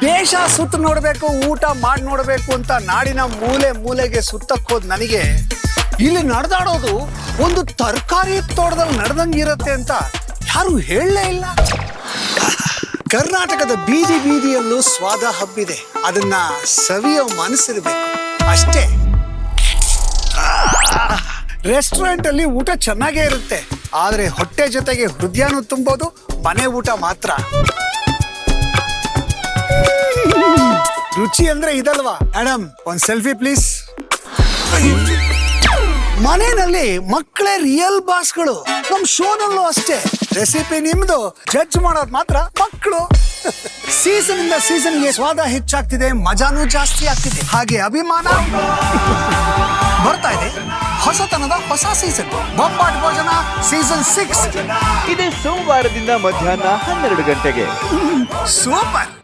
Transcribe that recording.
ದೇಶ ಸುತ್ತ ನೋಡಬೇಕು, ಊಟ ಮಾಡಿ ನೋಡಬೇಕು ಅಂತ ನಾಡಿನ ಮೂಲೆ ಮೂಲೆಗೆ ಸುತ್ತಕ್ ಹೋದ್ ನನಗೆ, ಇಲ್ಲಿ ನಡೆದಾಡೋದು ಒಂದು ತರಕಾರಿ ತೋಟದಲ್ಲಿ ಇರುತ್ತೆ ಅಂತ ಯಾರು ಹೇಳಲೇ ಇಲ್ಲ. ಕರ್ನಾಟಕದ ಬೀದಿ ಬೀದಿಯಲ್ಲೂ ಸ್ವಾದ ಹಬ್ಬಿದೆ. ಅದನ್ನ ಸವಿಯೋ ಮನಸ್ಸಿರಬೇಕು. ಅಷ್ಟೇ. ರೆಸ್ಟೋರೆಂಟ್ ಅಲ್ಲಿ ಊಟ ಚೆನ್ನಾಗೇ ಇರುತ್ತೆ. ಆದ್ರೆ ಹೊಟ್ಟೆ ಜೊತೆಗೆ ಹೃದಯನೂ ತುಂಬೋದು, ಮನೆ ಊಟ ಮಾತ್ರ. ರುಚಿ ಅಂದ್ರೆ ಇದಲ್ವಾ? ಮೇಡಮ್ ಒಂದ್ ಸೆಲ್ಫಿ ಪ್ಲೀಸ್ ಮನೆಯಲ್ಲಿ ಮಕ್ಕಳೇ ರಿಯಲ್ ಬಾಸ್ಗಳು ನಮ್ ಶೋನಲ್ಲೂ ಅಷ್ಟೇ. ರೆಸಿಪಿ ನಿಮ್ದು. ಜಡ್ಜ್ ಮಾಡೋದ್ ಮಾತ್ರ ಮಕ್ಕಳು ಸೀಸನ್ ಇಂದ ಸೀಸನ್ಗೆ ಸ್ವಾದ ಹೆಚ್ಚಾಗ್ತಿದೆ ಮಜಾನೂ ಜಾಸ್ತಿ ಆಗ್ತಿದೆ. ಹಾಗೆ ಅಭಿಮಾನ ಬರ್ತಾ ಇದೆ. ಹೊಸತನದ ಹೊಸ ಸೀಸನ್ ಬೊಂಬಾಟ್ ಭೋಜನ ಸೀಸನ್ ಸಿಕ್ಸ್ ಇದೇ ಸೋಮವಾರದಿಂದ ಮಧ್ಯಾಹ್ನ ಹನ್ನೆರಡು ಗಂಟೆಗೆ. ಸೂಪರ್